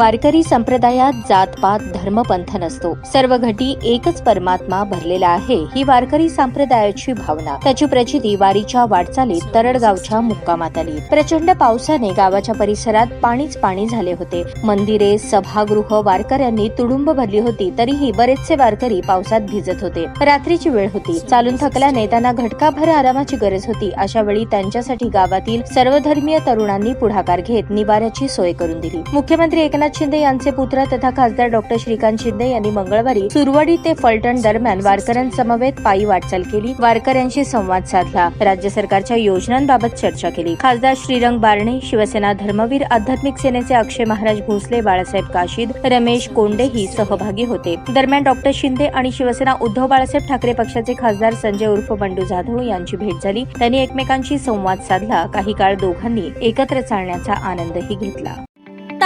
वारकरी संप्रदायात जातपात धर्मपंथ नसतो. सर्व घटी एकच परमात्मा भरलेला आहे ही वारकरी संप्रदायाची भावना. त्याची प्रचिती वारीच्या वाटचालीत तरडगावच्या मुक्कामात आली प्रचंड पावसाने गावाच्या परिसरात पाणीच पाणी झाले होते. मंदिरे सभागृह वारकऱ्यांनी तुडुंब भरली होती तरीही बरेचसे वारकरी पावसात भिजत होते. रात्रीची वेळ होती. चालून थकल्याने त्यांना घटकाभर आरामाची गरज होती. अशा वेळी त्यांच्यासाठी गावातील सर्वधर्मीय तरुणांनी पुढाकार घेत निवाऱ्याची सोय करून दिली. मुख्यमंत्री एकनाथ शिंदे यांचे पुत्र तथा खासदार डॉक्टर श्रीकांत शिंदे यांनी मंगळवारी सुरवडी ते फलटण दरम्यान वारकऱ्यांसमवेत पायी वाटचाल केली. वारकऱ्यांशी संवाद साधला. राज्य सरकारच्या योजनांबाबत चर्चा केली. खासदार श्रीरंग बारणे शिवसेना धर्मवीर आध्यात्मिक सेनेचे अक्षय महाराज भोसले बाळासाहेब काशीद रमेश कोंडेही सहभागी होते. दरम्यान डॉक्टर शिंदे आणि शिवसेना उद्धव बाळासाहेब ठाकरे पक्षाचे खासदार संजय उर्फ बंडू जाधव यांची भेट झाली. त्यांनी एकमेकांशी संवाद साधला. काही काळ दोघांनी एकत्र चालण्याचा आनंदही घेतला.